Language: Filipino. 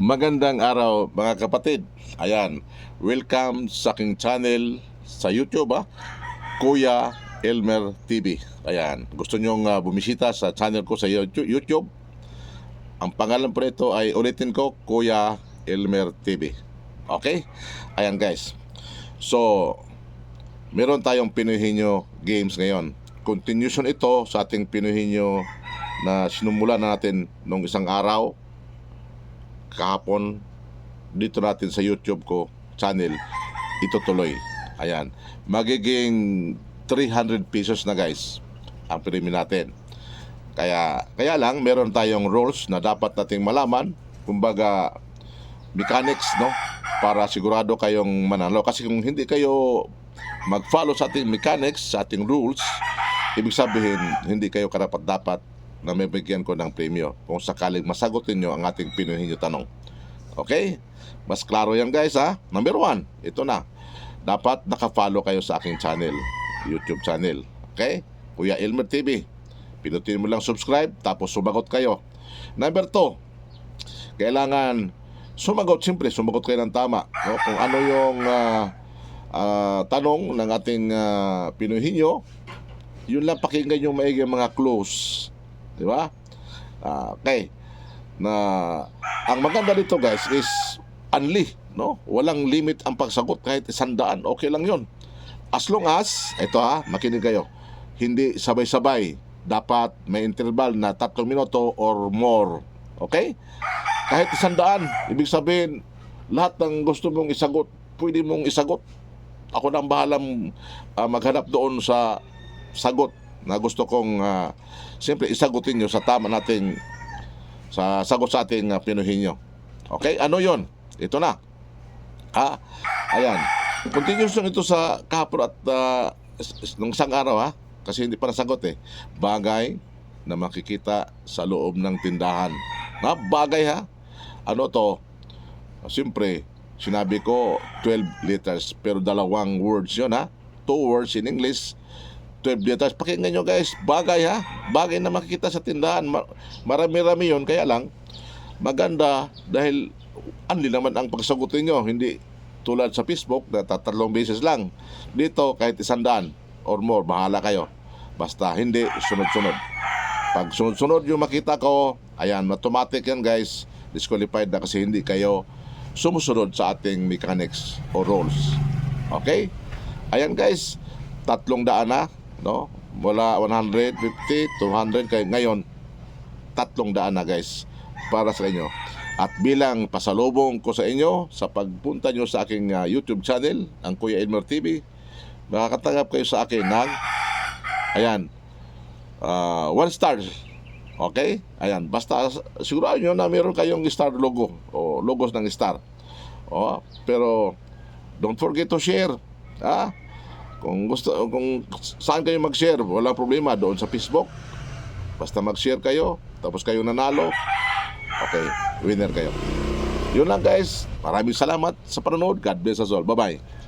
Magandang araw mga kapatid. Ayan, welcome sa aking channel sa YouTube ah. Kuya Elmer TV. Ayan, gusto nyong ah, bumisita sa channel ko sa YouTube-? Ang pangalan po nito ay ulitin ko, Kuya Elmer TV. Okay? Ayan guys. So, meron tayong Pinoyinyo Games ngayon. Continuation ito sa ating Pinoyinyo na sinumulan natin nung isang araw kahapon dito natin sa YouTube ko channel itutuloy. Ayan. Magiging 300 pesos na guys ang premium natin. Kaya kaya lang meron tayong rules na dapat nating malaman, kumbaga mechanics no para sigurado kayong manalo kasi kung hindi kayo mag-follow sa ating mechanics, sa ating rules, ibig sabihin hindi kayo karapat dapat na may bigyan ko ng premyo kung sakaling masagutin nyo ang ating pinuhin nyo tanong. Okay? Mas klaro yan guys ha. Number one, ito na. Dapat nakafollow kayo sa aking channel, YouTube channel. Okay? Kuya Elmer TV. Pinutin mo lang subscribe, tapos sumagot kayo. Number two, kailangan sumagot, siyempre, sumagot kayo ng tama. No? Kung ano yung ah, ah, tanong ng ating uh, pinuhin nyo, yun lang pakinggan yung maigi mga clues. Di ba? Ah, okay. Na ang maganda dito guys is unli, no? Walang limit ang pagsagot kahit isandaan, okay lang 'yon. As long as ito ha, makinig kayo. Hindi sabay-sabay. Dapat may interval na tatlong minuto or more. Okay? Kahit isandaan, ibig sabihin lahat ng gusto mong isagot, pwede mong isagot. Ako na ang bahalang ah, maghanap doon sa sagot na gusto kong ah, siyempre isagutin nyo sa tama nating sa sagot sa ating uh, pinuhin nyo. Okay? Ano yon? Ito na. Ha? Ayan. Continuation ito sa kahapon at s- nung isang araw ha. Kasi hindi pa nasagot eh. Bagay na makikita sa loob ng tindahan. Na bagay ha. Ano to? Siyempre, sinabi ko 12 liters pero dalawang words yon ha. Two words in English 12 liters. Pakinggan nyo guys, bagay ha. Bagay na makikita sa tindahan. Ma- Marami-rami yun. Kaya lang, maganda dahil anli naman ang pagsagutin nyo. Hindi tulad sa Facebook na tatlong beses lang. Dito, kahit isandaan or more, bahala kayo. Basta hindi sunod-sunod. Pag sunod-sunod yung makita ko, ayan, automatic yan guys. Disqualified na kasi hindi kayo sumusunod sa ating mechanics o rules. Okay? Ayan guys, tatlong daan na, no? Mula 150, 200, kay ngayon, tatlong daan na guys para sa inyo. At bilang pasalubong ko sa inyo sa pagpunta nyo sa aking ah, YouTube channel, ang Kuya Elmer TV, makakatanggap kayo sa akin ng ayan, ah, one star. Okay? Ayan, basta sigurado nyo na meron kayong star logo o logos ng star. O, pero don't forget to share. Ha? Kung gusto kung saan kayo mag-share, walang problema doon sa Facebook. Basta mag-share kayo, tapos kayo nanalo. Okay, winner kayo. Yun lang guys. Maraming salamat sa panonood. God bless us all. Bye-bye.